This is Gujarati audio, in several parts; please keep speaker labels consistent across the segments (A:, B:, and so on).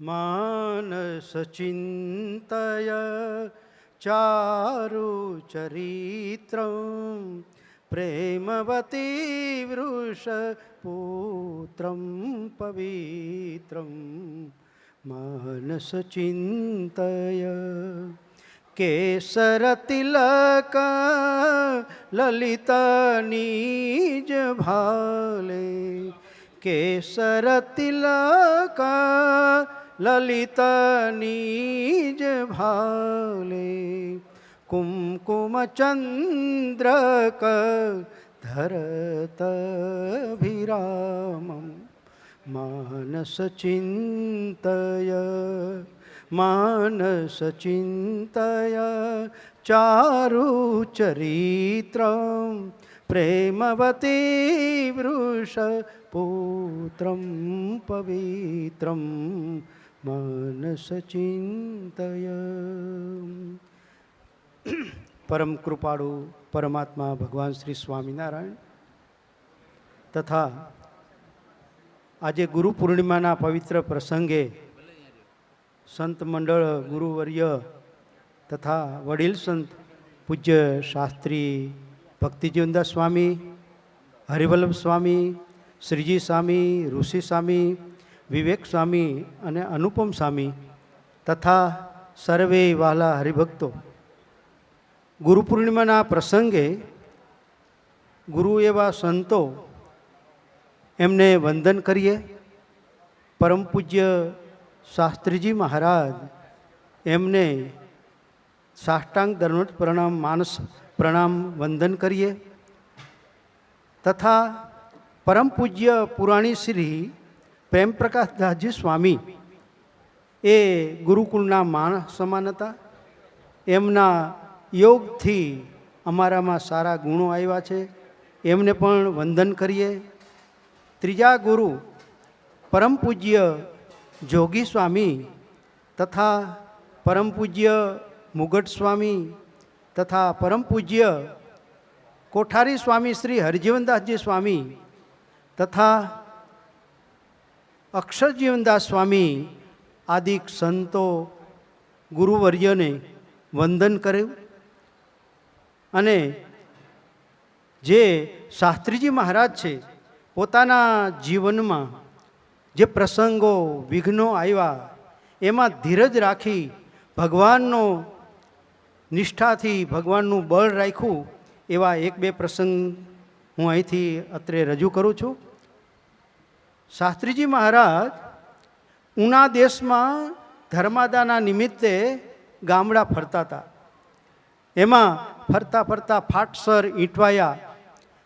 A: मानसचिन्तय चारुचरित्रं प्रेमवती वृषपुत्रं पवित्रं मानसचिन्तय केसरतिलक ललितनीज લલિતની જ ભાલે કુમકુમચંદ્રક ધરતભિરામમ માનસચિંતય માનસચિંતય ચારુચરિત્રમ પ્રેમવતી વૃષ પુત્રમ પવિત્રમ માનસચિંતય પરમ કૃપાળુ પરમાત્મા ભગવાન શ્રી સ્વામિનારાયણ તથા આજે ગુરુ પૂર્ણિમાના પવિત્ર પ્રસંગે સંત મંડળ ગુરુવર્ય તથા વડીલ સંત પૂજ્ય શાસ્ત્રી ભક્તિજીવનદાસ સ્વામી, હરિવલ્લભ સ્વામી, શ્રીજી સ્વામી, ઋષિ સ્વામી વિવેક સ્વામી અને અનુપમ સ્વામી તથા સર્વે વાલા હરિભક્તો. ગુરુ પૂર્ણિમાના પ્રસંગે ગુરુ એવા સંતો એમને વંદન કરીએ. પરમ પૂજ્ય શાસ્ત્રીજી મહારાજ એમને સાષ્ટાંગ દરરોજ પ્રણામ, માનસ પ્રણામ વંદન કરીએ. તથા પરમ પૂજ્ય પુરાણી શ્રી પ્રેમ પ્રકાશદાસજી સ્વામી એ ગુરુકુળના માણસ સમાન હતા. એમના યોગથી અમારામાં સારા ગુણો આવ્યા છે. એમને પણ વંદન કરીએ. ત્રીજા ગુરુ પરમ પૂજ્ય જોગી સ્વામી તથા પરમ પૂજ્ય મુગટ સ્વામી તથા પરમ પૂજ્ય કોઠારી સ્વામી શ્રી હરજીવનદાસજી સ્વામી તથા અક્ષરજીવનદાસ સ્વામી આદિક સંતો ગુરુવર્યને વંદન કર્યું અને જે શાસ્ત્રીજી મહારાજ છે, પોતાના જીવનમાં જે પ્રસંગો, વિઘ્નો આવ્યા, એમાં ધીરજ રાખી ભગવાનનો નિષ્ઠાથી ભગવાનનું બળ રાખ્યું, એવા એક બે પ્રસંગ હું અહીંથી અત્રે રજૂ કરું છું. શાસ્ત્રીજી મહારાજ, ઉના દેશમાં ધર્માદાના નિમિત્તે ગામડા ફરતા હતા. એમાં ફરતા ફરતા ફાટસર ઈંટવાયા.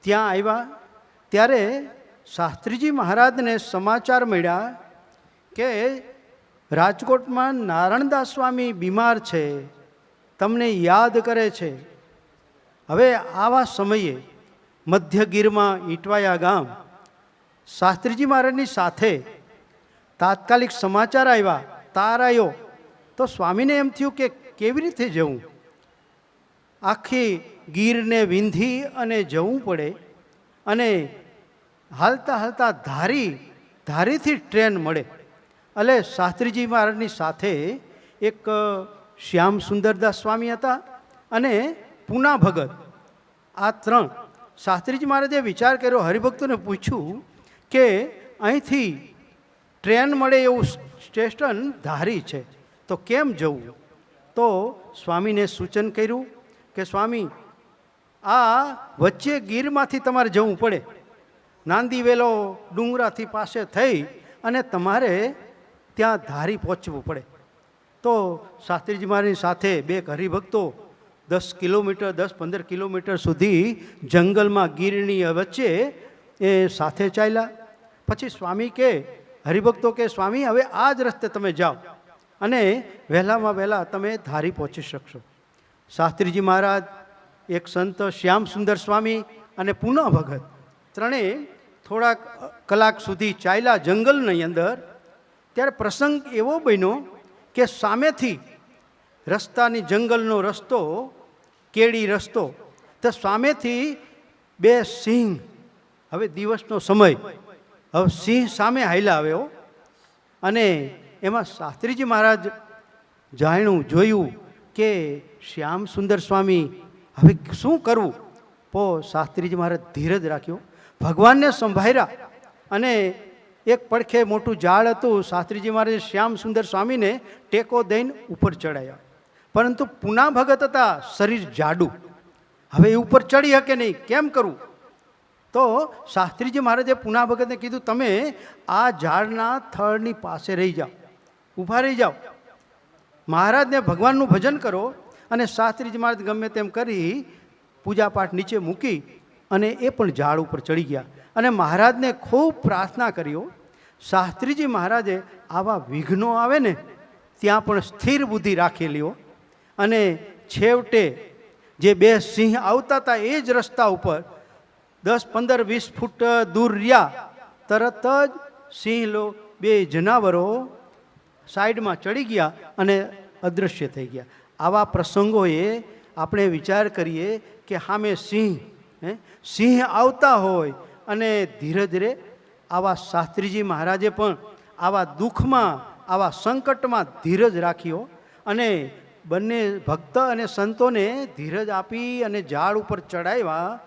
A: ત્યાં આવ્યા. ત્યારે શાસ્ત્રીજી મહારાજને સમાચાર મળ્યા કે રાજકોટમાં નારણદાસ સ્વામી બીમાર છે. તમને યાદ કરે છે. હવે આવા સમયે મધ્યગીરમાં ઈટવાયા ગામ શાસ્ત્રીજી મહારાજની સાથે તાત્કાલિક સમાચાર આવ્યા, તાર આવ્યો તો સ્વામીને એમ થયું કે કેવી રીતે જવું? આખી ગીરને વિંધી અને જવું પડે અને હાલતા હાલતા ધારી, ધારીથી ટ્રેન મળે. એટલે શાસ્ત્રીજી મહારાજની સાથે એક શ્યામ સુંદરદાસ સ્વામી હતા અને પૂના ભગત. આ ત્રણ. શાસ્ત્રીજી મહારાજે વિચાર કર્યો, હરિભક્તોને પૂછ્યું કે અહીંથી ટ્રેન મળે એવું સ્ટેશન ધારી છે. તો કેમ જવું? તો સ્વામીને સૂચન કર્યું કે સ્વામી, આ વચ્ચે ગીરમાંથી તમારે જવું પડે. નાંદી વેલો ડુંગરાથી પાસે થઈ અને તમારે ત્યાં ધારી પહોંચવું પડે. તો શાસ્ત્રીજી મહારાજની સાથે બે હરિભક્તો દસ કિલોમીટર, દસ પંદર કિલોમીટર સુધી જંગલમાં ગીરની વચ્ચે એ સાથે ચાલ્યા. પછી સ્વામી કે, હરિભક્તો કે, સ્વામી, હવે આ જ રસ્તે તમે જાઓ. અને વહેલામાં વહેલા તમે ધારી પહોંચી શકશો. શાસ્ત્રીજી મહારાજ, એક સંત શ્યામ સુંદર સ્વામી અને પુનઃ ભગત ત્રણેય થોડાક કલાક સુધી ચાલ્યા જંગલની અંદર. ત્યારે પ્રસંગ એવો બન્યો કે સામેથી રસ્તાની જંગલનો રસ્તો કેડી રસ્તો. તો સામેથી બે સિંહ. હવે દિવસનો સમય. હવે સિંહ સામે હાલ્યા આવ્યો અને એમાં શાસ્ત્રીજી મહારાજ જાણ્યું, જોયું કે શ્યામ સુંદર સ્વામી હવે શું કરવું? પો શાસ્ત્રીજી મહારાજ ધીરજ રાખ્યો ભગવાનને સંભાળ્યા અને એક પડખે મોટું ઝાડ હતું, શાસ્ત્રીજી મહારાજે શ્યામ સુંદર સ્વામીને ટેકો દઈને ઉપર ચડાયા. પરંતુ પુના ભગત હતા, શરીર જાડું. હવે એ ઉપર ચડી શકે નહીં? કેમ કરવું તો શાસ્ત્રીજી મહારાજે પુના ભગતને કીધું, તમે આ ઝાડના થળની પાસે રહી જાઓ, ઊભા રહી જાઓ. મહારાજને ભગવાનનું ભજન કરો. અને શાસ્ત્રીજી મહારાજ ગમે તેમ કરી પૂજાપાઠ નીચે મૂકી અને એ પણ ઝાડ ઉપર ચડી ગયા. અને મહારાજને ખૂબ પ્રાર્થના કર્યો શાસ્ત્રીજી મહારાજે આવા વિઘ્નો આવે ને, ત્યાં પણ સ્થિર બુદ્ધિ રાખેલી હો. અને છેવટે જે બે સિંહ આવતા હતા એ જ રસ્તા ઉપર દસ, પંદર, વીસ ફૂટ દૂર રહ્યા, તરત જ સિંહ બે જનાવરો સાઈડમાં ચડી ગયા અને અદૃશ્ય થઈ ગયા. આવા પ્રસંગોએ આપણે વિચાર કરીએ કે સામે સિંહ, હે? સિંહ આવતા હોય અને ધીરે ધીરે આવા શાસ્ત્રીજી મહારાજે પણ આવા દુઃખમાં, આવા સંકટમાં ધીરજ રાખ્યો અને બંને ભક્ત અને સંતોને ધીરજ આપી અને ઝાડ ઉપર ચડાવ્યા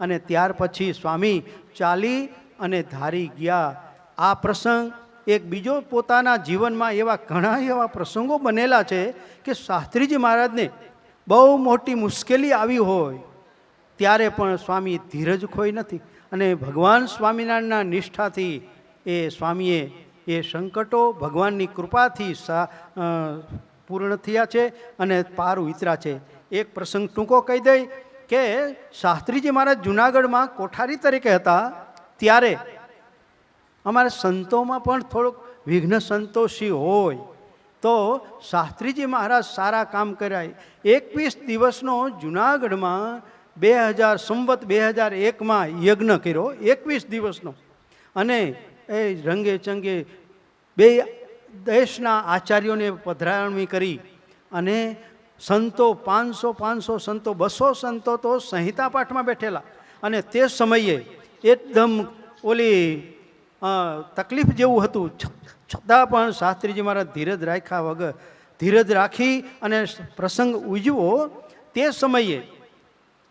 A: અને ત્યાર પછી સ્વામી ચાલી અને ધારી ગયા. આ પ્રસંગ એક બીજો પોતાના જીવનમાં એવા ઘણા એવા પ્રસંગો બનેલા છે કે શાસ્ત્રીજી મહારાજને બહુ મોટી મુશ્કેલી આવી હોય. ત્યારે પણ સ્વામી ધીરજ ખોઈ નથી અને ભગવાન સ્વામિનારાયણના નિષ્ઠાથી એ સ્વામીએ એ સંકટો ભગવાનની કૃપાથી પૂર્ણ થયા છે અને પાર ઉતર્યા છે. એક પ્રસંગ ટૂંકો કહી દઈ કે શાસ્ત્રીજી મહારાજ જુનાગઢમાં કોઠારી તરીકે હતા, ત્યારે અમારા સંતોમાં પણ થોડોક વિઘ્ન સંતોષી હોય, તો શાસ્ત્રીજી મહારાજ સારા કામ કર્યા. એકવીસ દિવસનો જુનાગઢમાં બે હજાર સંવત બે હજાર એકમાં યજ્ઞ કર્યો, એકવીસ દિવસનો. અને એ રંગે ચંગે બે દેશના આચાર્યોને પધરાવણી કરી અને સંતો પાંચસો પાંચસો સંતો, બસો સંતો તો સંહિતા પાઠમાં બેઠેલા. અને તે સમયે એકદમ ઓલી તકલીફ જેવું હતું. છતાં પણ શાસ્ત્રીજી મારા ધીરજ રાખ્યા વગર, ધીરજ રાખી અને પ્રસંગ ઉજવો, તે સમયે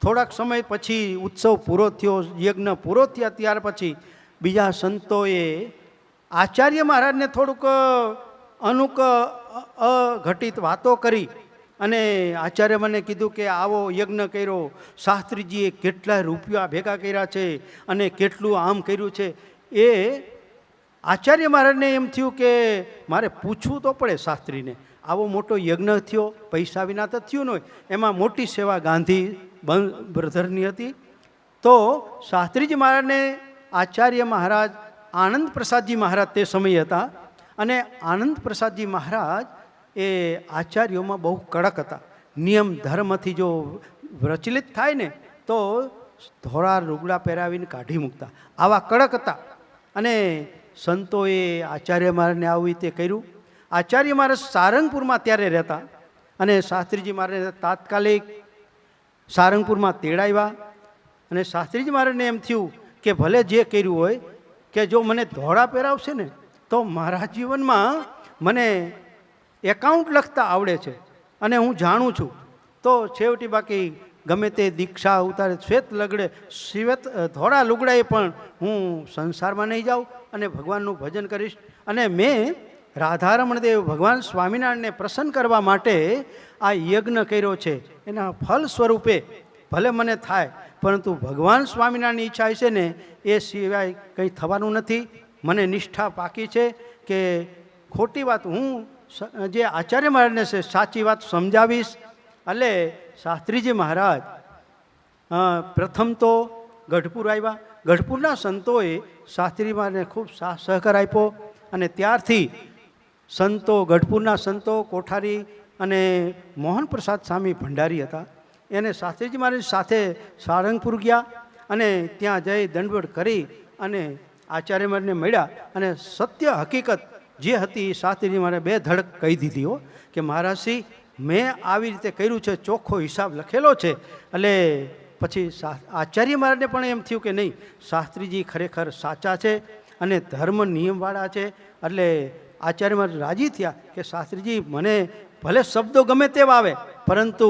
A: થોડાક સમય પછી ઉત્સવ પૂરો થયો, યજ્ઞ પૂરો થયા, ત્યાર પછી બીજા સંતોએ આચાર્ય મહારાજને થોડુંક અનુક અઘટિત વાતો કરી. અને આચાર્ય મને કીધું કે આવો યજ્ઞ કર્યો. શાસ્ત્રીજીએ કેટલા રૂપિયા ભેગા કર્યા છે અને કેટલું આમ કર્યું છે. એ આચાર્ય મહારાજને એમ થયું કે મારે પૂછવું તો પડે શાસ્ત્રીને. આવો મોટો યજ્ઞ થયો, પૈસા વિના તો થયું ન હોય. એમાં મોટી સેવા ગાંધી બ્રધરની હતી. તો શાસ્ત્રીજી મહારાજને આચાર્ય મહારાજ આનંદ પ્રસાદજી મહારાજ તે સમયે હતા. અને આનંદ પ્રસાદજી મહારાજ એ આચાર્યોમાં બહુ કડક હતા. નિયમ ધર્મથી જો પ્રચલિત થાય ને, તો ધોળા લુગડા પહેરાવીને કાઢી મૂકતા. આવા કડક હતા. અને સંતોએ આચાર્ય મહારાજને આવી રીતે કર્યું. આચાર્ય મહારાજ સારંગપુરમાં ત્યારે રહેતા અને શાસ્ત્રીજી મહારાજને તાત્કાલિક સારંગપુરમાં તેડાવ્યા. અને શાસ્ત્રીજી મહારાજને એમ થયું કે ભલે જે કર્યું હોય, કે જો મને ધોળા પહેરાવશે ને, તો મારા જીવનમાં મને એકાઉન્ટ લખતા આવડે છે અને હું જાણું છું. તો છેવટી બાકી ગમે તે દીક્ષા ઉતારે, શ્વેત લગડે, શ્વેત ધોળા લુગડાએ પણ હું સંસારમાં નહીં જાઉં અને ભગવાનનું ભજન કરીશ. અને મેં રાધારમણ દેવ ભગવાન સ્વામિનારાયણને પ્રસન્ન કરવા માટે આ યજ્ઞ કર્યો છે. એના ફલ સ્વરૂપે ભલે મને થાય, પરંતુ ભગવાન સ્વામિનારાયણની ઈચ્છા હશે ને, એ સિવાય કંઈ થવાનું નથી. મને નિષ્ઠા પાકી છે કે ખોટી વાત હું જે આચાર્ય મહારાજને છે સાચી વાત સમજાવીશ. એટલે શાસ્ત્રીજી મહારાજ પ્રથમ તો ગઢપુર આવ્યા. ગઢપુરના સંતોએ શાસ્ત્રી મહારાજને ખૂબ સાથ સહકાર આપ્યો અને ત્યારથી સંતો, ગઢપુરના સંતો, કોઠારી અને મોહન પ્રસાદ સ્વામી ભંડારી હતા. એને શાસ્ત્રીજી મહારાજ સાથે સારંગપુર ગયા અને ત્યાં જઈ દંડવડ કરી અને આચાર્ય મહારાજને મળ્યા અને સત્ય હકીકત જે હતી એ શાસ્ત્રીજી મારે બે ધડક કહી દીધી હો, કે મહારાજશ્રી, મેં આવી રીતે કર્યું છે, ચોખ્ખો હિસાબ લખેલો છે, એટલે પછી આચાર્ય મહારાજને પણ એમ થયું કે નહીં, શાસ્ત્રીજી ખરેખર સાચા છે અને ધર્મ નિયમવાળા છે, એટલે આચાર્ય મહારાજ રાજી થયા કે શાસ્ત્રીજી, મને ભલે શબ્દો ગમે તેવા આવે, પરંતુ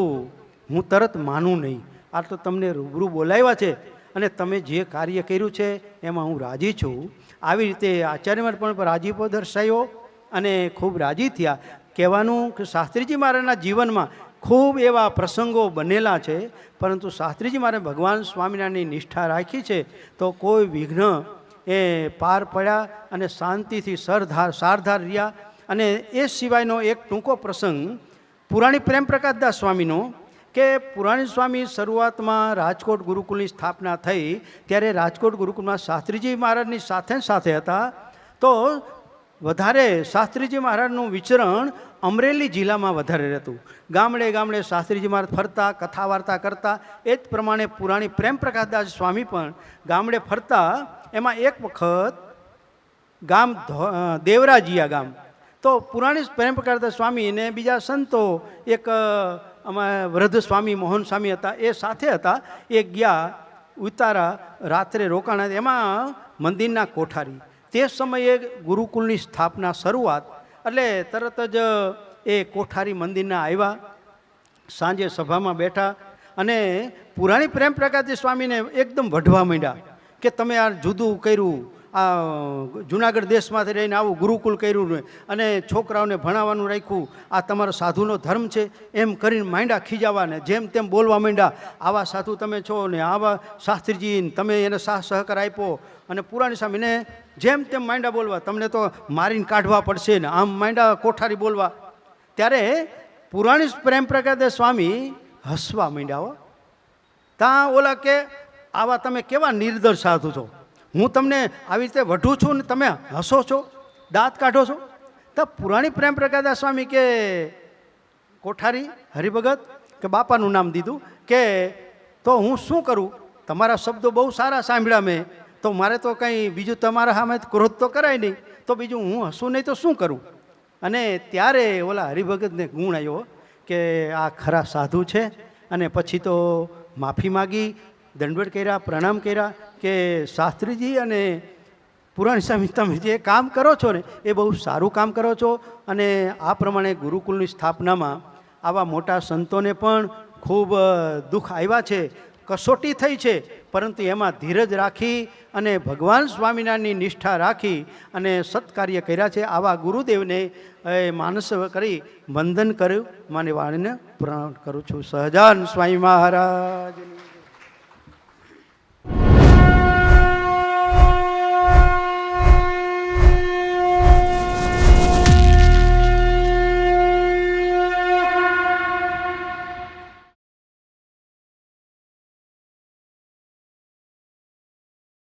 A: હું તરત માનું નહીં. આ તો તમને રૂબરૂ બોલાવ્યા છે અને તમે જે કાર્ય કર્યું છે, એમાં હું રાજી છું. આવી રીતે આચાર્યમાં પણ રાજીપો દર્શાવ્યો અને ખૂબ રાજી થયા. કહેવાનું કે શાસ્ત્રીજી મહારાજના જીવનમાં ખૂબ એવા પ્રસંગો બનેલા છે, પરંતુ શાસ્ત્રીજી મારે ભગવાન સ્વામિનારાયણની નિષ્ઠા રાખી છે, તો કોઈ વિઘ્ન એ પાર પડ્યા અને શાંતિથી સરધાર સારધાર રહ્યા. અને એ સિવાયનો એક ટૂંકો પ્રસંગ પુરાણી પ્રેમ પ્રકાશદાસ સ્વામીનો કે પુરાણી સ્વામી શરૂઆતમાં રાજકોટ ગુરુકુલની સ્થાપના થઈ, ત્યારે રાજકોટ ગુરુકુલમાં શાસ્ત્રીજી મહારાજની સાથે સાથે હતા. તો વધારે શાસ્ત્રીજી મહારાજનું વિચરણ અમરેલી જિલ્લામાં વધારે રહેતું. ગામડે ગામડે શાસ્ત્રીજી મહારાજ ફરતા કથા વાર્તા કરતા. એ જ પ્રમાણે પુરાણી પ્રેમ પ્રકાશદાસ સ્વામી પણ ગામડે ફરતા. એમાં એક વખત ગામ દેવરાજીયા ગામ. તો પુરાણી પ્રેમ પ્રકાશદાસ સ્વામી અને બીજા સંતો, એક અમારા વૃદ્ધ સ્વામી, મોહન સ્વામી હતા, એ સાથે હતા. એ ગયા, ઉતારા, રાત્રે રોકાણા, એમાં મંદિરના કોઠારી. તે સમયે ગુરુકુલની સ્થાપના શરૂઆત, એટલે તરત જ એ કોઠારી મંદિરના આવ્યા, સાંજે સભામાં બેઠા, અને પુરાણી પ્રેમ પ્રકાશજી સ્વામીને એકદમ વઢવા માંડ્યા કે તમે આ જુદું કર્યું આ જુનાગઢ દેશમાંથી રહીને આવું ગુરુકુલ કર્યું ને અને છોકરાઓને ભણાવવાનું રાખ્યું, આ તમારો સાધુનો ધર્મ છે, એમ કરીને માંડ્યા ખીજાવા ને જેમ તેમ બોલવા માંડ્યા, આવા સાધુ તમે છો ને આવા શાસ્ત્રીજીને તમે એને સાહ સહકાર આપ્યો અને પુરાણી સ્વામીને જેમ તેમ માંડા બોલવા, તમને તો મારીને કાઢવા પડશે ને, આમ માંડા કોઠારી બોલવા. ત્યારે પુરાણી પ્રેમ પ્રકાદે સ્વામી હસવા માંડ્યા હો. ત્યાં ઓલા કે, આવા તમે કેવા નિર્દર સાધુ છો? હું તમને આવી રીતે વઢું છું ને તમે હસો છો, દાંત કાઢો છો, તો પુરાણી પ્રેમ પ્રકાશદાસ સ્વામી કે કોઠારી હરિભગત કે બાપાનું નામ દીધું કે તો હું શું કરું? તમારા શબ્દો બહુ સારા સાંભળ્યા મેં, તો મારે તો કંઈ બીજું તમારા સામે ક્રોધ તો કરાય નહીં, તો બીજું હું હસું નહીં તો શું કરું? અને ત્યારે ઓલા હરિભગતને ગુણ આવ્યો કે આ ખરા સાધુ છે, અને પછી તો માફી માગી દંડવટ કર્યા, પ્રણામ કર્યા કે શાસ્ત્રીજી અને પુરાણ સ્વામી તમે જે કામ કરો છો ને, એ બહુ સારું કામ કરો છો. અને આ પ્રમાણે ગુરુકુલની સ્થાપનામાં આવા મોટા સંતોને પણ ખૂબ દુઃખ આવ્યા છે, કસોટી થઈ છે. પરંતુ એમાં ધીરજ રાખી અને ભગવાન સ્વામિનારાયણની નિષ્ઠા રાખી અને સત્કાર્ય કર્યા છે. આવા ગુરુદેવને માનસ કરી વંદન કર્યું. માને વાણીને પ્રણામ કરું છું. સહજાન સ્વામી મહારાજની